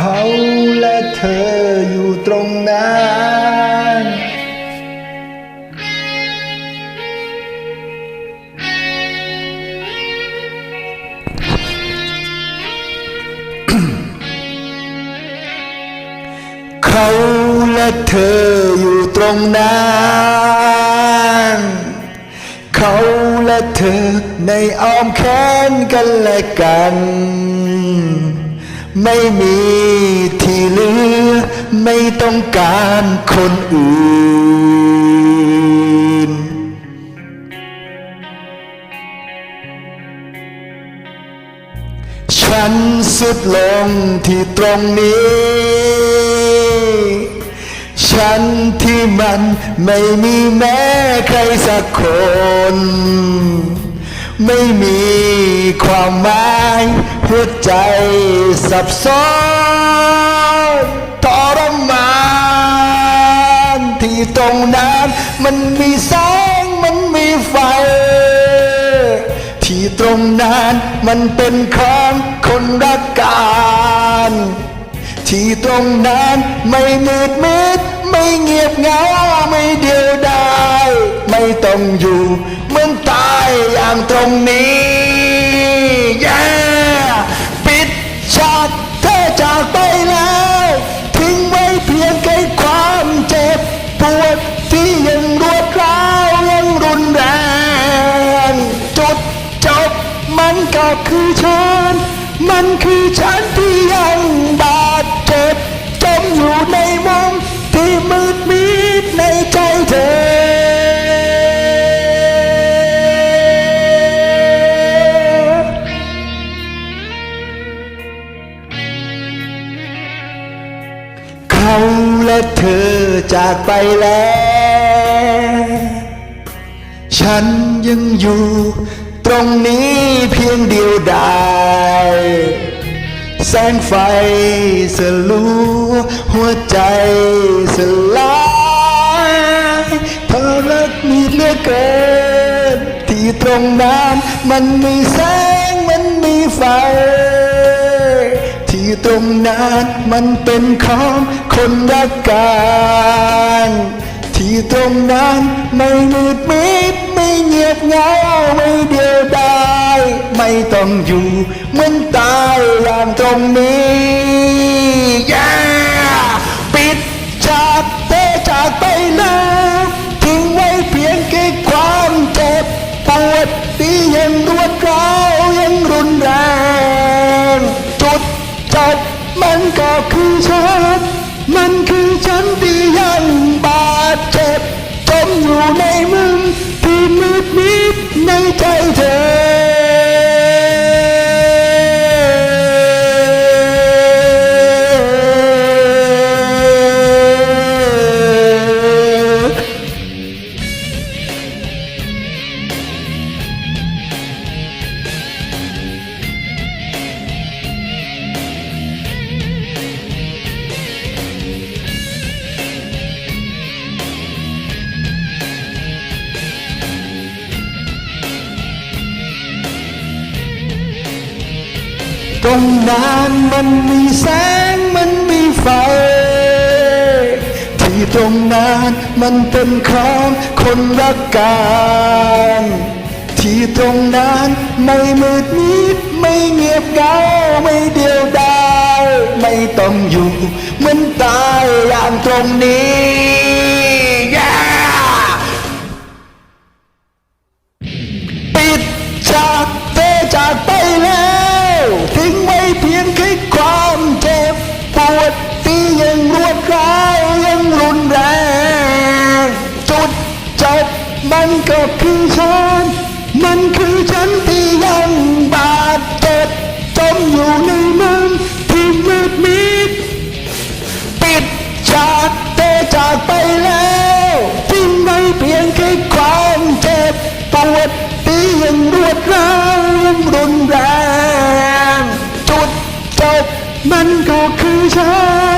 เขาและเธออยู่ตรงนั้นเขาและเธออยู่ตรงนั้นเขาและเธอในอ้อมแขนกันและกัน ไม่มีที่เหลือ ไม่ต้องการคนอื่น ฉันสุดลงที่ตรงนี้ ฉันที่มันไม่มีแม้ใครสักคน ไม่มีความหมาย หัวใจสับสนทรมานที่ตรงนั้นมันมีแสงมันมีไฟ ที่ตรงนั้นมันเป็นของคนรักกันที่ตรงนั้นไม่มืดมิดไม่เงียบเงาไม่เดียวดายไม่ต้องอยู่เหมือนตายอย่างตรงนี้ มันก็คือฉัน มันคือฉันที่ยังบาดเจ็บ จมอยู่ในมุมที่มืดมิดในใจเธอ เขาและเธอจากไปแล้ว ฉันยังอยู่ ตรงนี้เพียงเดียวดายแสงไฟสลัวหัวใจสลายเธอรักมีเหลือเกิน ที่ตรงนั้นมันมีแสงมันมีไฟ ที่ตรงนั้นมันเป็นของคนรักกัน ที่ตรงนั้นไม่มืดมิด ไม่เงียบเหงาไม่เดียวดายไม่ต้องอยู่เหมือนตายอย่างตรงนี้ yeah! ปิดฉากเธอจากไปแล้วทิ้งไว้เพียงแค่ความเจ็บปวดที่ยังรวดร้าวยังรุนแรง จุดจบมันก็คือฉันมันคือฉันที่ยังบาดเจ็บจมอยู่ในมุม ที่มืดมิ ตรงนั้นมันมีแสงมันมีไฟ ที่ตรงนั้นมันเป็นของคนรักกันที่ตรงนั้นไม่มืดมิดไม่เงียบเงาไม่เดียวดายไม่ต้องอยู่เหมือนตายอย่างตรงนี้ ก็คือฉัน มันคือฉันที่ยังบาดเจ็บจมอยู่ในมุมที่มืดมิดปิดฉากเธอจากไปแล้วทิ้งไว้เพียงแค่ความเจ็บปวดที่ยังรวดร้าวยังรุนแรง จุดจบมันก็คือฉัน